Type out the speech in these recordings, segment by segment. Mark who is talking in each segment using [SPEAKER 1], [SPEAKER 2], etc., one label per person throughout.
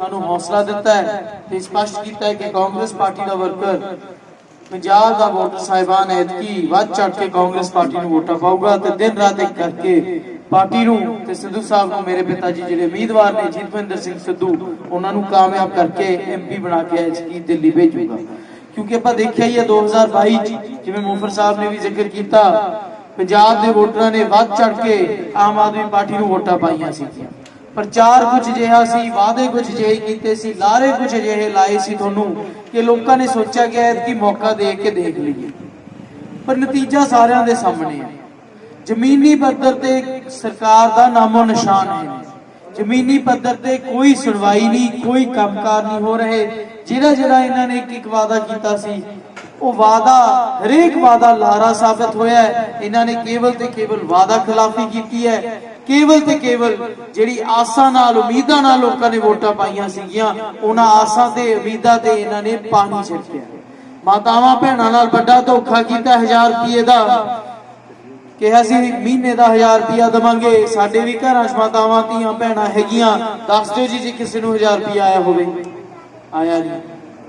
[SPEAKER 1] ਸਾਨੂੰ ਹੌਸਲਾ ਦਿੱਤਾ ਹੈ ਤੇ ਸਪਸ਼ਟ ਕੀਤਾ ਹੈ ਕਿ ਕਾਂਗਰਸ ਪਾਰਟੀ ਦਾ ਵਰਕਰ ਪੰਜਾਬ ਦਾ ਵੋਟਰ ਸਾਹਿਬਾਨ ਐਤਕੀ ਵੱਧ ਚੜ ਕੇ ਕਾਂਗਰਸ ਪਾਰਟੀ ਨੂੰ ਵੋਟਾਂ ਪਾਊਗਾ ਤੇ ਦਿਨ ਰਾਤ ਇੱਕ ਕਰਕੇ ਪਾਰਟੀ ਨੂੰ ਤੇ ਸਿੱਧੂ ਸਾਹਿਬ ਨੂੰ ਮੇਰੇ ਪਿਤਾ ਜੀ ਜਿਹੜੇ ਉਮੀਦਵਾਰ ਨੇ, ਜੀਤਵਿੰਦਰ ਸਿੰਘ ਸਿੱਧੂ, ਉਹਨਾਂ ਨੂੰ ਕਾਮਯਾਬ ਕਰਕੇ ਐਮਪੀ ਬਣਾ ਕੇ ਐਤਕੀ ਦਿੱਲੀ ਭੇਜੂਗਾ। ਕਿਉਂਕਿ ਆਪਾਂ ਦੇਖਿਆ ਹੀ ਹੈ 2022 ਚ ਜਿਵੇਂ ਮੁਫਰ ਸਾਹਿਬ ਨੇ ਵੀ ਜ਼ਿਕਰ ਕੀਤਾ, ਪੰਜਾਬ ਦੇ ਵੋਟਰਾਂ ਨੇ ਵੱਧ ਚੜ ਕੇ ਆਮ ਆਦਮੀ ਪਾਰਟੀ ਨੂੰ ਵੋਟਾਂ ਪਾਈਆਂ ਸੀ ਪ੍ਰਚਾਰ ਕੁਝ ਜਿਹਾ ਸੀ, ਵਾਅਦੇ ਕੁਝ ਜਿਹੇ ਕੀਤੇ ਸੀ, ਲਾਰੇ ਕੁਝ ਜਿਹੇ ਲਾਏ ਸੀ ਤੁਹਾਨੂੰ ਕਿ ਲੋਕਾਂ ਨੇ ਸੋਚਿਆ ਕਿ ਐਤਕੀ ਮੌਕਾ ਦੇ ਕੇ ਦੇਖ ਲਈਏ। ਪਰ ਨਤੀਜਾ ਸਾਰਿਆਂ ਦੇ ਸਾਹਮਣੇ ਹੈ ਜ਼ਮੀਨੀ ਪੱਧਰ ਤੇ ਸਰਕਾਰ ਦਾ ਨਾਮੋ ਨਿਸ਼ਾਨ ਹੈ। ਜ਼ਮੀਨੀ ਪੱਧਰ ਤੇ ਕੋਈ ਸੁਣਵਾਈ ਨਹੀਂ, ਕੋਈ ਕੰਮਕਾਰ ਨਹੀਂ ਹੋ ਰਹੇ। ਜਿਹੜਾ ਜਿਹੜਾ ਇਹਨਾਂ ਨੇ ਇੱਕ ਇੱਕ ਵਾਅਦਾ ਕੀਤਾ ਸੀ, ਉਹ ਵਾਅਦਾ, ਹਰੇਕ ਵਾਅਦਾ ਲਾਰਾ ਸਾਬਤ ਹੋਇਆ ਇਹਨਾਂ ਨੇ ਕੇਵਲ ਤੇ ਕੇਵਲ ਵਾਅਦਾ ਖਿਲਾਫੀ ਕੀਤੀ ਹੈ। ਕੇਵਲ ਤੇ ਕੇਵਲ ਜਿਹੜੀ ਆਸਾਂ ਨਾਲ, ਉਮੀਦਾਂ ਨਾਲ ਲੋਕਾਂ ਨੇ ਵੋਟਾਂ ਪਾਈਆਂ ਸੀਗੀਆਂ, ਉਹਨਾਂ ਆਸਾਂ ਤੇ, ਉਮੀਦਾਂ ਤੇ ਇਹਨਾਂ ਨੇ ਪਾਣੀ ਛਿੜਕਿਆ ਮਾਤਾਵਾਂ ਭੈਣਾਂ ਨਾਲ ਵੱਡਾ ਧੋਖਾ ਕੀਤਾ 1000 ਰੁਪਏ ਦਾ। ਕਿਹਾ ਸੀ ਮਹੀਨੇ ਦਾ 1000 ਰੁਪਿਆ ਦਵਾਂਗੇ, ਸਾਡੇ ਵੀ ਘਰਾਂ 'ਚ ਮਾਤਾਵਾਂ, ਧੀਆਂ, ਭੈਣਾਂ ਹੈਗੀਆਂ। ਦੱਸ ਦਿਓ ਜੀ, ਜੇ ਕਿਸੇ ਨੂੰ 1000 ਰੁਪਿਆ ਆਇਆ ਹੋਵੇ। ਆਇਆ ਨਹੀਂ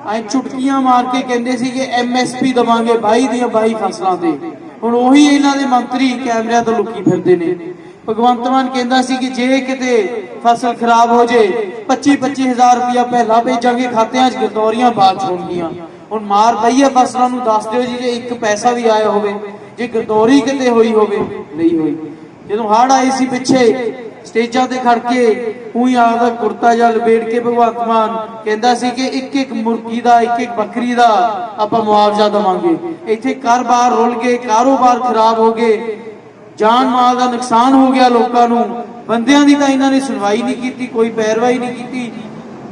[SPEAKER 1] ਐ ਚੁਟਕੀਆਂ ਮਾਰ ਕੇ ਕਹਿੰਦੇ ਸੀ ਕਿ ਐਮਐਸਪੀ ਦਵਾਂਗੇ 22 ਦੀਆਂ 22 ਫਸਲਾਂ ਤੇ। ਹੁਣ ਉਹੀ ਇਹਨਾਂ ਦੇ ਮੰਤਰੀ ਕੈਮਰਿਆਂ ਤੋਂ ਲੁਕੀ ਫਿਰਦੇ ਨੇ। ਭਗਵੰਤ ਮਾਨ ਕਹਿੰਦਾ ਸੀ ਕਿ ਜੇ ਕਿਤੇ ਫਸਲ ਖਰਾਬ ਹੋ ਜੇ 25 25000 ਰੁਪਿਆ ਪਹਿਲਾਂ ਭੇਜਾਂਗੇ, ਖਾਤਿਆਂ 'ਚ ਗਰਦੌਰੀਆਂ ਬਾਅਦ ਹੋਣਗੀਆਂ। ਹੁਣ ਮਾਰ ਪਈ ਹੈ ਫਸਲਾਂ ਨੂੰ ਦੱਸ ਦਿਓ ਜੀ, ਜੇ ਇੱਕ ਪੈਸਾ ਵੀ ਆਇਆ ਹੋਵੇ, ਜੇ ਗਰਦੌਰੀ ਕਿਤੇ ਹੋਈ ਹੋਵੇ, ਨਹੀਂ ਹੋਈ। ਜਦੋਂ ਹੜ ਆਈ ਸੀ ਪਿੱਛੇ, ਸਟੇਜਾਂ ਤੇ ਖੜ ਕੇ ਉਹੀ ਆਪਦਾ ਕੁਰਤਾ ਜਾਂ ਲਪੇਟ ਕੇ ਭਗਵੰਤ ਮਾਨ ਕਹਿੰਦਾ ਸੀ ਕਿ ਇੱਕ ਇੱਕ ਮੁਰਗੀ ਦਾ ਇੱਕ ਇੱਕ ਬੱਕਰੀ ਦਾ ਆਪਾਂ ਮੁਆਵਜ਼ਾ ਦਵਾਂਗੇ। ਇੱਥੇ ਘਰ-ਬਾਰ ਰੁਲ ਗਏ, ਕਾਰੋਬਾਰ ਖਰਾਬ ਹੋ ਗਏ ਜਾਨ ਮਾਲ ਦਾ ਨੁਕਸਾਨ ਹੋ ਗਿਆ ਲੋਕਾਂ ਨੂੰ। ਬੰਦਿਆਂ ਦੀ ਤਾਂ ਇਹਨਾਂ ਨੇ ਸੁਣਵਾਈ ਨਹੀਂ ਕੀਤੀ, ਕੋਈ ਪੈਰਵਾਈ ਨਹੀਂ ਕੀਤੀ।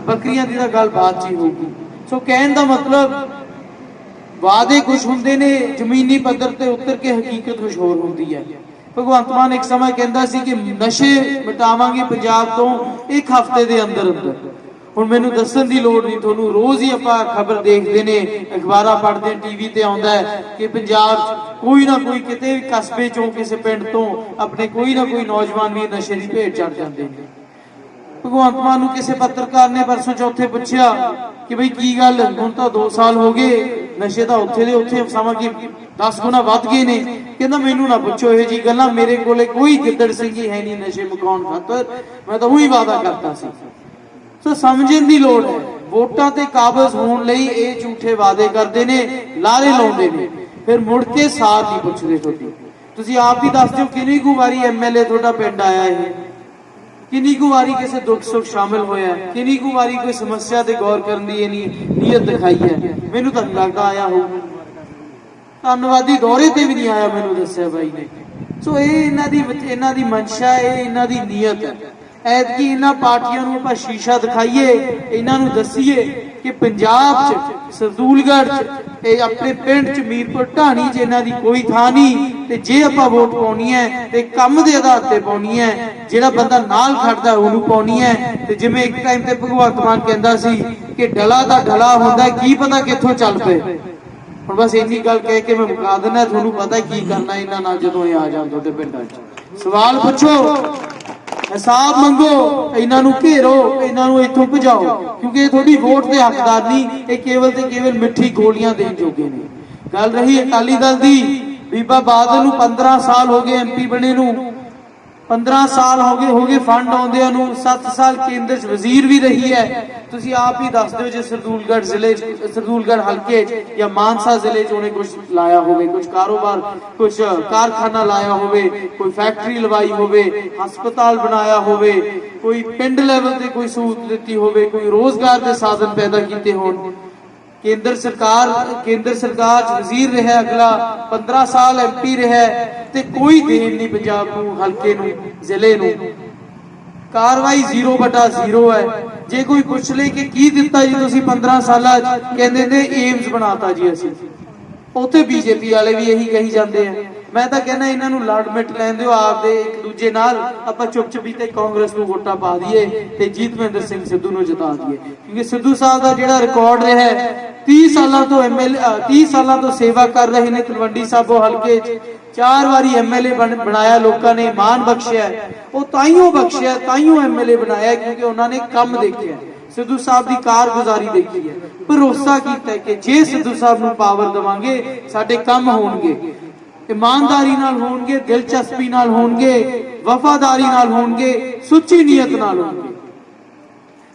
[SPEAKER 1] ਬੱਕਰੀਆਂ ਦੀ ਤਾਂ ਗੱਲ ਬਾਤ ਚ ਹੋਊਗੀ ਸੋ ਕਹਿਣ ਦਾ ਮਤਲਬ, ਵਾਅਦੇ ਕੁਝ ਹੁੰਦੇ ਨੇ, ਜ਼ਮੀਨੀ ਪੱਧਰ ਤੇ ਉਤਰ ਕੇ ਹਕੀਕਤ ਕੁਝ ਹੋਰ ਹੁੰਦੀ ਹੈ। ਭਗਵੰਤ ਮਾਨ ਇੱਕ ਸਮਾਂ ਕਹਿੰਦਾ ਸੀ ਕਿ ਨਸ਼ੇ ਮਿਟਾਵਾਂਗੇ ਪੰਜਾਬ ਤੋਂ ਇੱਕ ਹਫ਼ਤੇ ਦੇ ਅੰਦਰ ਅੰਦਰ। ਹੁਣ ਮੈਨੂੰ ਦੱਸਣ ਦੀ ਲੋੜ ਨਹੀਂ, ਤੁਹਾਨੂੰ ਰੋਜ਼ ਹੀ ਆਪਾਂ ਖਬਰ ਦੇਖਦੇ ਨੇ, ਅਖਬਾਰਾਂ ਪੜ੍ਹਦੇ ਟੀਵੀ ਤੇ ਆਉਂਦਾ ਹੈ ਕਿ ਪੰਜਾਬ ਕੋਈ ਨਾ ਕੋਈ ਕਿਤੇ ਵੀ ਕਸਬੇ ਚੋਂ ਕਿਸੇ ਪਿੰਡ ਤੋਂ ਆਪਣੇ ਕੋਈ ਨਾ ਕੋਈ ਨੌਜਵਾਨ ਵੀ ਨਸ਼ੇ ਦੀ ਭੇਟ ਚੜ ਜਾਂਦੇ ਨੇ। ਭਗਵੰਤ ਮਾਨ ਨੂੰ ਕਿਸੇ ਪੱਤਰਕਾਰ ਨੇ ਪਰਸੋਂ ਚੌਥੇ ਪੁੱਛਿਆ ਕਿ ਬਈ ਕੀ ਗੱਲ, ਹੁਣ ਤਾਂ 2 ਸਾਲ ਹੋ ਗਏ, ਨਸ਼ੇ ਤਾਂ ਉੱਥੇ ਦੇ ਉੱਥੇ ਸਮਾਂ ਕੀ 10 ਗੁਣਾ ਵੱਧ ਗਏ ਨੇ। ਕਹਿੰਦਾ ਮੈਨੂੰ ਨਾ ਪੁੱਛੋ ਇਹ ਜੀ ਗੱਲਾਂ, ਮੇਰੇ ਕੋਲੇ ਕੋਈ ਗਿੱਦੜ ਸਿੰਘੀ ਹੈ ਨਹੀਂ ਨਸ਼ੇ ਮੁਕਾਉਣ ਖਾਤਰ। ਮੈਂ ਤਾਂ ਉਹੀ ਵਾਅਦਾ ਕਰਤਾ ਸੀ। ਸੋ ਸਮਝਣ ਦੀ ਲੋੜ ਹੈ। ਵੋਟਾਂ ਤੇ ਕਾਬਜ਼ ਹੋਣ ਲਈ ਇਹ ਝੂਠੇ ਵਾਅਦੇ ਕਰਦੇ ਨੇ, ਲਾਰੇ ਲਾਉਂਦੇ ਨੇ। ਫਿਰ ਮੁੜ ਕੇ ਸਾਥ ਨਹੀਂ ਪੁੱਛਦੇ ਤੁਹਾਡੀ। ਤੁਸੀਂ ਆਪ ਹੀ ਦੱਸ ਦਿਓ ਕਿੰਨੀ ਕੁ ਵਾਰੀ ਐਮਐਲਏ ਤੁਹਾਡਾ ਪਿੰਡ ਆਇਆ ਇਹ? ਕਿੰਨੀ ਕੁ ਵਾਰੀ ਕਿਸੇ ਦੁੱਖ ਸੁੱਖ ਸ਼ਾਮਿਲ ਹੋਇਆ? ਕਿੰਨੀ ਕੁ ਵਾਰੀ ਕੋਈ ਸਮੱਸਿਆ ਤੇ ਗੌਰ ਕਰਨ ਦੀ ਇਹ ਨੀਅਤ ਦਿਖਾਈ ਹੈ? ਮੈਨੂੰ ਤਾਂ ਲੱਗਦਾ ਆਇਆ ਹੋਊ। ਧੰਨਵਾਦੀ ਦੌਰੇ ਤੇ ਵੀ ਨਹੀਂ ਆਇਆ, ਮੈਨੂੰ ਦੱਸਿਆ ਬਾਈ ਨੇ। ਸੋ ਇਹ ਇਹਨਾਂ ਦੀ ਇਹਨਾਂ ਦੀ ਮਨਸ਼ਾ, ਇਹ ਇਹਨਾਂ ਦੀ ਨੀਅਤ ਹੈ। ਐਤਕੀ ਇਹਨਾਂ ਪਾਰਟੀਆਂ ਨੂੰ ਆਪਾਂ ਸ਼ੀਸ਼ਾ ਦਿਖਾਈਏ, ਇਹਨਾਂ ਨੂੰ ਦੱਸੀਏ। ਕਿ ਪੰਜਾਬ 'ਚ ਸਰਦੂਲਗੜ੍ਹ 'ਚ ਇਹ ਆਪਣੇ ਪਿੰਡ 'ਚ ਮੀਰਪੁਰ ਢਾਣੀ 'ਚ ਇਹਨਾਂ ਦੀ ਕੋਈ ਥਾਂ ਨਹੀਂ ਤੇ ਜੇ ਆਪਾਂ ਵੋਟ ਪਾਉਣੀ ਹੈ ਤੇ ਕੰਮ ਦੇ ਆਧਾਰ ਤੇ ਪਾਉਣੀ ਹੈ, ਜਿਹੜਾ ਬੰਦਾ ਨਾਲ ਖੜਦਾ ਉਹਨੂੰ ਪਾਉਣੀ ਹੈ। ਤੇ ਜਿਵੇਂ ਇੱਕ ਟਾਈਮ ਤੇ ਭਗਵੰਤ ਮਾਨ ਕਹਿੰਦਾ ਸੀ ਕਿ ਡਲਾ ਦਾ ਡਲਾ ਹੁੰਦਾ ਕੀ ਪਤਾ ਕਿੱਥੋਂ ਚੱਲ ਪਏ। ਹੁਣ ਬਸ ਇੰਨੀ ਗੱਲ ਕਹਿ ਕੇ ਮੈਂ ਮੁਕਾ ਦਿੰਦਾ, ਤੁਹਾਨੂੰ ਪਤਾ ਕੀ ਕਰਨਾ ਇਹਨਾਂ ਨਾਲ ਜਦੋਂ ਇਹ ਆ ਜਾਣ ਤੁਹਾਡੇ ਪਿੰਡਾਂ 'ਚ। ਸਵਾਲ ਪੁੱਛੋ। ਹਿਸਾਬ ਮੰਗੋ, ਇਹਨਾਂ ਨੂੰ ਘੇਰੋ, ਇਹਨਾਂ ਨੂੰ ਇੱਥੋਂ ਭਜਾਓ। ਕਿਉਂਕਿ ਇਹ ਤੁਹਾਡੀ ਵੋਟ ਦੇ ਹੱਕਦਾਰ ਨਹੀਂ, ਇਹ ਕੇਵਲ ਤੇ ਕੇਵਲ ਮਿੱਠੀ ਗੋਲੀਆਂ ਦੇਣ ਜੋਗੇ ਨੇ। ਗੱਲ ਰਹੀ ਅਕਾਲੀ ਦਲ ਦੀ, ਬੀਬਾ ਬਾਦਲ ਨੂੰ 15 ਸਾਲ ਹੋ ਗਏ ਐਮਪੀ ਬਣੇ ਨੂੰ। 15 ਸਾਲ ਹੋ ਗਏ ਹੋ ਗਏ ਫੰਡ ਆਉਂਦਿਆਂ ਨੂੰ 7 ਸਾਲ ਕੇਂਦਰ 'ਚ ਵਜ਼ੀਰ ਵੀ ਰਹੀ ਹੈ। ਤੁਸੀਂ ਆਪ ਹੀ ਦੱਸ ਦਿਓ ਜੇ ਸਰਦੂਲਗੜ੍ਹ ਜ਼ਿਲ੍ਹੇ 'ਚ ਹਲਕੇ 'ਚ ਜਾਂ ਮਾਨਸਾ ਜ਼ਿਲ੍ਹੇ 'ਚ ਉਹਨੇ ਕੁਝ ਲਾਇਆ ਹੋਵੇ ਕੁਝ ਕਾਰੋਬਾਰ ਕੁਝ ਕਾਰਖਾਨਾ ਲਾਇਆ ਹੋਵੇ, ਕੋਈ ਫੈਕਟਰੀ ਲਵਾਈ ਹੋਵੇ, ਹਸਪਤਾਲ ਬਣਾਇਆ ਹੋਵੇ, ਕੋਈ ਪਿੰਡ ਲੈਵਲ ਤੇ ਕੋਈ ਸਹੂਲਤ ਦਿੱਤੀ ਹੋਵੇ, ਕੋਈ ਰੋਜ਼ਗਾਰ ਦੇ ਸਾਧਨ ਪੈਦਾ ਕੀਤੇ ਹੋਣ। ਕੇਂਦਰ ਸਰਕਾਰ ਕੇਂਦਰ ਸਰਕਾਰ ਚ ਵਜ਼ੀਰ ਰਿਹਾ ਅਗਲਾ 15 ਸਾਲ ਐਮਪੀ ਰਿਹਾ ਤੇ ਕੋਈ ਦੇਣ ਨਹੀਂ ਪੰਜਾਬ ਨੂੰ, ਹਲਕੇ ਨੂੰ, ਜ਼ਿਲ੍ਹੇ ਨੂੰ। ਕਾਰਵਾਈ 0/0 ਹੈ। ਜੇ ਕੋਈ ਪੁੱਛ ਲੇ ਕਿ ਕੀ ਦਿੱਤਾ ਜੀ ਤੁਸੀਂ 15 ਸਾਲਾਂ ਕਹਿੰਦੇ ਨੇ ਏਮਸ ਬਣਾਤਾ ਜੀ ਅਸੀਂ। ਉੱਥੇ ਬੀਜੇਪੀ ਵਾਲੇ ਵੀ ਇਹੀ ਕਹੀ ਜਾਂਦੇ ਆ। ਮੈਂ ਤਾਂ ਕਹਿੰਦਾ ਇਹਨਾਂ ਨੂੰ ਲੜ ਮਿਟ ਲੈਣ ਦਿਓ ਆਪਦੇ ਇੱਕ ਦੂਜੇ ਨਾਲ। ਆਪਾਂ ਚੁੱਪ ਚੁਪੀ ਤੇ ਕਾਂਗਰਸ ਨੂੰ ਵੋਟਾਂ ਪਾ ਦਈਏ ਤੇ ਜੀਤਵਿੰਦਰ ਸਿੰਘ ਸਿੱਧੂ ਨੂੰ ਜਿਤਾ ਦਈਏ। ਕਿਉਂਕਿ ਸਿੱਧੂ ਸਾਹਿਬ ਦਾ ਜਿਹੜਾ ਰਿਕਾਰਡ ਰਿਹਾ ਹੈ 30 ਸਾਲਾਂ ਤੋਂ ਐਮਐਲਏ 30 ਸਾਲਾਂ ਤੋਂ ਸੇਵਾ ਕਰ ਰਹੇ ਨੇ ਤਲਵੰਡੀ ਸਾਬੋ ਹਲਕੇ 'ਚ। ਚਾਰ ਵਾਰੀ ਐਮਐਲਏ ਬਣਾਇਆ, ਲੋਕਾਂ ਨੇ ਮਾਨ ਬਖਸ਼ਿਆ। ਉਹ ਤਾਈਓ ਬਖਸ਼ਿਆ, ਤਾਈਓ ਐਮਐਲਏ ਬਣਾਇਆ ਕਿਉਂਕਿ ਉਹਨਾਂ ਨੇ ਕੰਮ ਦੇਖਿਆ। ਸਿੱਧੂ ਸਾਹਿਬ ਦੀ ਕਾਰਗੁਜ਼ਾਰੀ ਦੇਖੀ ਹੈ। ਭਰੋਸਾ ਕੀਤਾ ਕਿ ਜੇ ਸਿੱਧੂ ਸਾਹਿਬ ਨੂੰ ਪਾਵਰ ਦੇਵਾਂਗੇ, ਸਾਡੇ ਕੰਮ ਹੋਣਗੇ। ਇਮਾਨਦਾਰੀ ਨਾਲ ਹੋਣਗੇ, ਦਿਲਚਸਪੀ ਨਾਲ ਹੋਣਗੇ, ਵਫਾਦਾਰੀ ਨਾਲ ਹੋਣਗੇ, ਸੁੱਚੀ ਨੀਅਤ ਨਾਲ ਹੋਣਗੇ।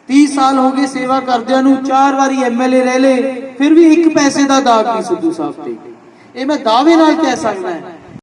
[SPEAKER 1] 30 ਸਾਲ ਹੋ ਗਏ ਸੇਵਾ ਕਰਦਿਆਂ ਨੂੰ, ਚਾਰ ਵਾਰੀ ਐਮਐਲਏ ਰਹਿ ਲਏ, ਫਿਰ ਵੀ ਇੱਕ ਪੈਸੇ ਦਾ ਦਾਗ ਨਹੀਂ ਸਿੱਧੂ ਸਾਹਿਬ ਤੇ। ਇਹ ਮੈਂ ਦਾਅਵੇ ਨਾਲ ਕਹਿ ਸਕਦਾ ਹਾਂ।